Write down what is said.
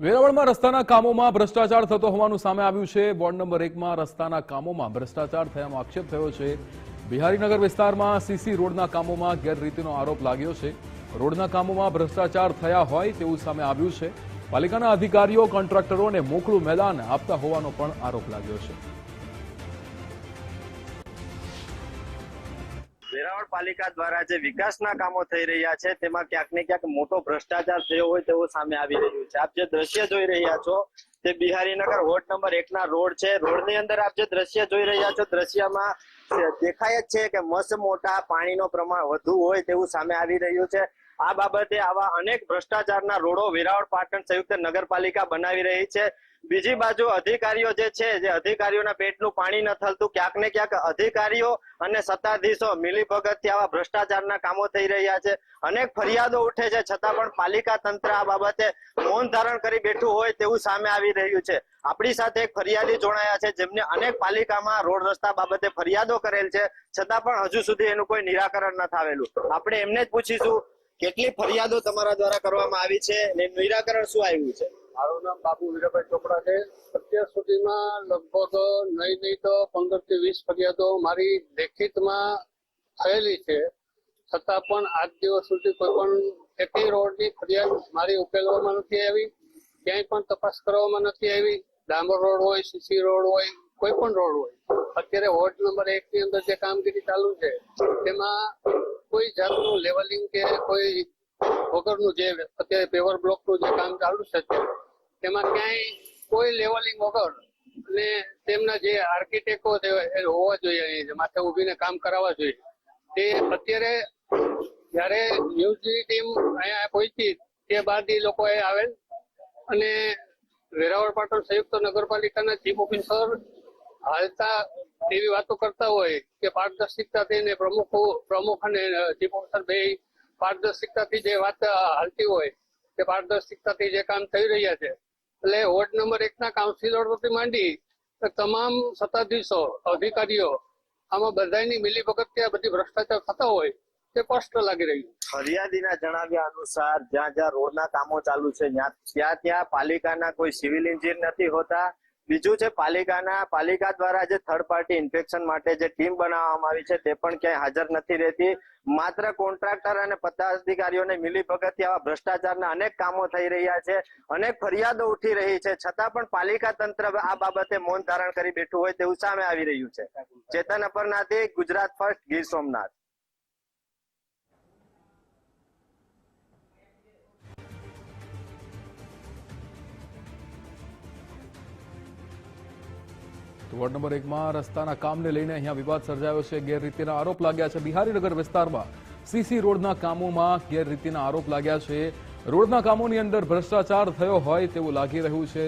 વેરાવળમાં રસ્તાના કામોમાં ભ્રષ્ટાચાર થતો હોવાનું સામે આવ્યું છે. વોર્ડ નંબર એકમાં રસ્તાના કામોમાં ભ્રષ્ટાચાર થયાનો આક્ષેપ થયો છે. બિહારીનગર વિસ્તારમાં સીસી રોડના કામોમાં ગેરરીતિનો આરોપ લાગ્યો છે. રોડના કામોમાં ભ્રષ્ટાચાર થયા હોય તેવું સામે આવ્યું છે. પાલિકાના અધિકારીઓ, કોન્ટ્રાક્ટરોને મોકળું મેદાન આપતા હોવાનો પણ આરોપ લાગ્યો છે. વેરાવળ પાલિકા દ્વારા જે વિકાસના કામો થઈ રહ્યા છે, તેમાં ક્યાંક ને ક્યાંક મોટો ભ્રષ્ટાચાર થયો હોય તેવું સામે આવી રહ્યું છે. આપ જે દ્રશ્ય જોઈ રહ્યા છો, તે બિહારીનગર વોર્ડ નંબર એક ના રોડ છે. રોડની અંદર આપ જે દ્રશ્ય જોઈ રહ્યા છો, દ્રશ્યમાં દેખાય જ છે કે મસ્ત મોટા પાણીનો પ્રમાણ વધુ હોય તેવું સામે આવી રહ્યું છે. આ બાબતે આવા અનેક ભ્રષ્ટાચારના રોડો વેરાવળ પાટણ સંયુક્ત નગરપાલિકા બનાવી રહી છે. બીજી બાજુ અધિકારીઓ જે છે, જે અધિકારીઓના પેટનું પાણી ન થતું ક્યાંક ને ક્યાંક અધિકારીઓ અને સત્તાધીશો મિલીભગતથી આવા ભ્રષ્ટાચારના કામો થઈ રહ્યા છે. અનેક ફરિયાદો ઉઠે છે, છતાં પણ પાલિકા તંત્ર આ બાબતે મૌન ધારણ કરી બેઠું હોય તેવું સામે આવી રહ્યું છે. આપણી સાથે એક ફરિયાદી જોડાયા છે, જેમને અનેક પાલિકામાં રોડ રસ્તા બાબતે ફરિયાદો કરેલ છે, છતાં પણ હજુ સુધી એનું કોઈ નિરાકરણ ન થાવેલું. આપણે એમને જ પૂછીશું, કેટલી ફરિયાદો તમારા દ્વારા કરવામાં આવી છે નિરાકરણ શું આવ્યું છે? મારું નામ બાબુ વીરભાઈ ચોપડા છે. અત્યાર સુધીમાં લગભગ નહીં નહીં તો પંદરથી વીસ ફરિયાદો મારી લેખિતમાં થયેલી છે. છતાં પણ આજ દિવસ સુધી કોઈ પણ એકેય રોડની ફરિયાદ મારી ઉકેલવામાં નથી આવી, ક્યાંય પણ તપાસ કરવામાં નથી આવી. ડામર રોડ હોય, સીસી રોડ હોય, કોઈ પણ રોડ હોય. અત્યારે વોર્ડ નંબર એક ની અંદર જે કામગીરી ચાલુ છે, તેમાં કોઈ જાતનું લેવલિંગ કે કોઈ વગરનું જે અત્યારે પેવર બ્લોકનું જે કામ ચાલુ છે અત્યારે તેમાં ક્યાંય કોઈ લેવલિંગ વગર અને તેમના જે આર્કિટેક્ટો હોવા જોઈએ અહીં માથે ઉભીને કામ કરાવવા જોઈએ. તે અત્યારે જ્યારે ન્યૂઝની ટીમ અહીંયા પહોંચી તે બાદ એ લોકોએ આવેલ અને વેરાવળ પાટણ સંયુક્ત નગરપાલિકાના ચીફ ઓફિસર હાલતા એવી વાતો કરતા હોય કે પારદર્શિકતાથી ને પ્રમુખ પ્રમુખ અને ચીફ ઓફિસર બે પારદર્શિકતાથી જે વાત હાલતી હોય તે પારદર્શિકતાથી જે કામ થઈ રહ્યા છે એટલે વોર્ડ નંબર એક ના કાઉન્સિલરોથી માંડી તમામ સત્તાધીશો, અધિકારીઓ આમાં બધાની મિલીભગત ત્યાં બધી ભ્રષ્ટાચાર થતા હોય તે સ્પષ્ટ લાગી રહ્યું ફરિયાદીના જણાવ્યા અનુસાર જ્યાં જ્યાં રોડના કામો ચાલુ છે, ત્યાં ત્યાં પાલિકાના કોઈ સિવિલ એન્જિનિયર નથી હોતા બીજું છે પાલિકાના, પાલિકા દ્વારા જે થર્ડ પાર્ટી ઇન્ફેક્શન માટે જે ટીમ બનાવવામાં આવી છે તે પણ ક્યાંય હાજર નથી રહેતી. માત્ર કોન્ટ્રાક્ટર અને પદાધિકારીઓને મિલીભગતથી આવા ભ્રષ્ટાચારના અનેક કામો થઈ રહ્યા છે. અનેક ફરિયાદો ઉઠી રહી છે. છતાં પણ પાલિકા તંત્ર આ બાબતે મૌન ધારણ કરી બેઠું હોય તેવું સામે આવી રહ્યું છે. ચેતન અપરનાથી ગુજરાત ફર્સ્ટ ગીર સોમનાથ. તો વોર્ડ નંબર એકમાં રસ્તાના કામને લઈને અહીંયા વિવાદ સર્જાયો છે. ગેરરીતિના આરોપ લાગ્યા છે. બિહારીનગર વિસ્તારમાં સીસી રોડના કામોમાં ગેરરીતિના આરોપ લાગ્યા છે. રોડના કામોની અંદર ભ્રષ્ટાચાર થયો હોય તેવું લાગી રહ્યું છે.